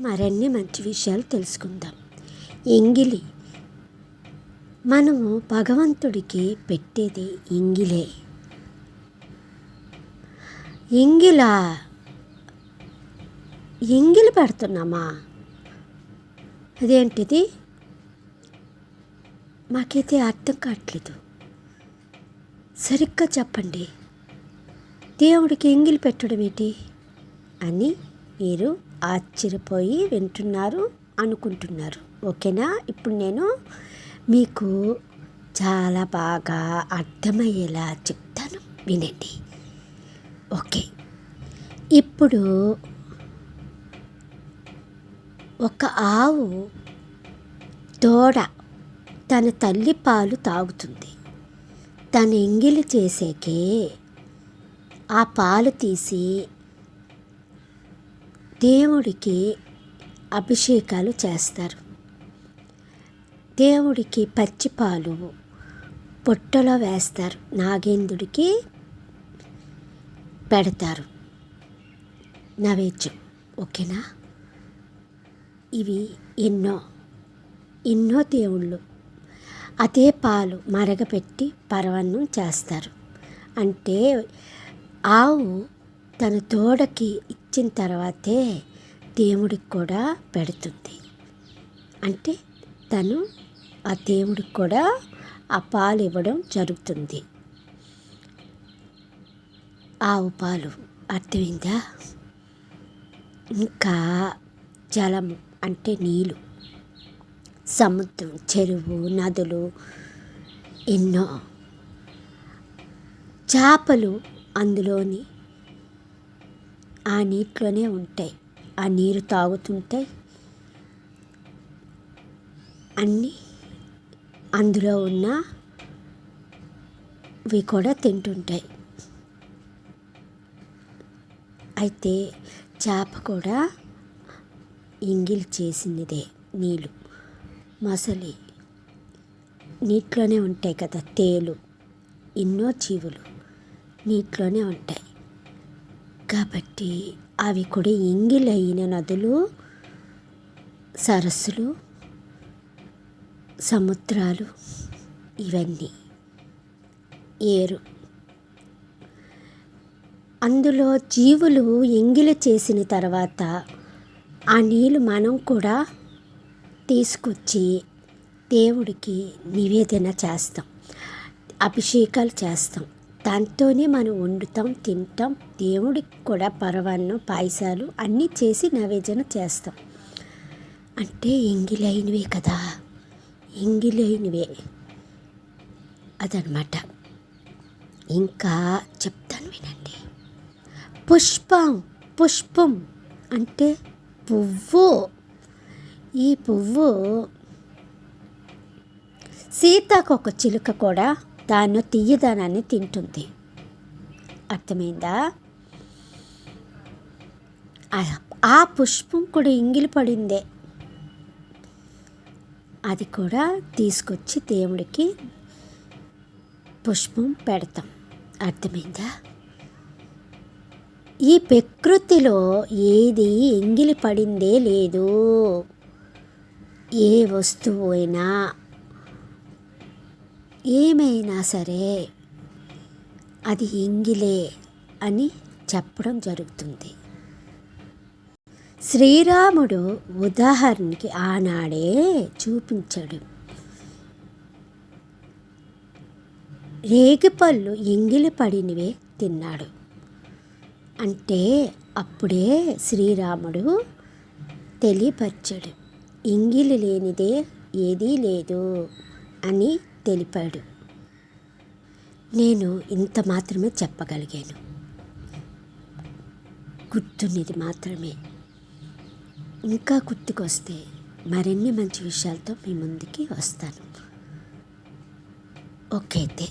మరిన్ని మంచి విషయాలు తెలుసుకుందాం. ఎంగిలి. మనము భగవంతుడికి పెట్టేది ఎంగిలే. ఎంగిల. ఎంగిలి పెడుతున్నామా? అదేంటిది? మాకైతే అర్థం కావట్లేదు. సరిగ్గా చెప్పండి. దేవుడికి ఎంగిలి పెట్టడం ఏంటి? అని మీరు ఆశ్చర్యపోయి వింటున్నారు అనుకుంటున్నారు. ఓకేనా? ఇప్పుడు నేను మీకు చాలా బాగా అర్థమయ్యేలా చెప్తాను. వినండి. ఓకే. ఇప్పుడు ఒక ఆవు దూడ తన తల్లి పాలు తాగుతుంది. తన ఎంగిలి చేసేకే ఆ పాలు తీసి దేవుడికి అభిషేకాలు చేస్తారు. దేవుడికి పచ్చిపాలు పొట్టలో వేస్తారు. నాగేంద్రుడికి పెడతారు. నైవేద్యం. ఓకేనా? ఇవి ఎన్నో ఎన్నో దేవుళ్ళు. అదే పాలు మరగపెట్టి పరవన్నం చేస్తారు. అంటే ఆవు తన తోడకి వచ్చిన తర్వాతే దేవుడికి కూడా పెడుతుంది. అంటే తను ఆ దేవుడికి కూడా ఆ పాలు ఇవ్వడం జరుగుతుంది. ఆవు పాలు అర్థమైందా? ఇంకా జలము అంటే నీళ్ళు. సముద్రం చెరువు నదులు ఎన్నో. చేపలు అందులోని ఆ నీటిలోనే ఉంటాయి. ఆ నీరు తాగుతుంటే అన్నీ అందులో ఉన్నవి కూడా తింటుంటాయి. అయితే చేప కూడా ఇంగిల్ చేసినదే నీళ్ళు. మొసలి నీటిలోనే ఉంటాయి కదా తేలు. ఎన్నో జీవులు నీటిలోనే ఉంటాయి. కాబట్టి అవి కూడా ఎంగిలైన నదులు సరస్సులు సముద్రాలు ఇవన్నీ. ఏరు. అందులో జీవులు ఎంగిలి చేసిన తర్వాత ఆ నీళ్ళు మనం కూడా తీసుకొచ్చి దేవుడికి నివేదన చేస్తాం అభిషేకాలు చేస్తాం. దాంతోనే మనం వండుతాం తింటాం. దేవుడికి కూడా పరవాన్నం పాయసాలు అన్నీ చేసి నవేదన చేస్తాం. అంటే ఎంగిలైనవే కదా. ఎంగిలైనవే. అదనమాట. ఇంకా చెప్తాను వినండి. పుష్పం పుష్పం అంటే పువ్వు. ఈ పువ్వు సీతాకొక చిలుక కూడా దాన్ని తీయదనాన్ని తింటుంది. అర్థమైందా? ఆ పుష్పం కూడా ఇంగిలి పడిందే. అది కూడా తీసుకొచ్చి దేవుడికి పుష్పం పెడతాం. అర్థమైందా? ఈ ప్రకృతిలో ఏది ఎంగిలి పడిందే లేదు. ఏ వస్తువు అయినా ఏమైనా సరే అది ఎంగిలే అని చెప్పడం జరుగుతుంది. శ్రీరాముడు ఉదాహరణకి ఆనాడే చూపించాడు. రేగిపళ్ళు ఎంగిలి పడినవే తిన్నాడు. అంటే అప్పుడే శ్రీరాముడు తెలియపరిచాడు. ఎంగిలి లేనిదే ఏదీ లేదు అని తెలిపాడు. నేను ఇంత మాత్రమే చెప్పగలిగాను. గుర్తున్నది మాత్రమే. ఇంకా గుర్తుకొస్తే మరిన్ని మంచి విషయాలతో మీ ముందుకి వస్తాను. ఓకే అయితే.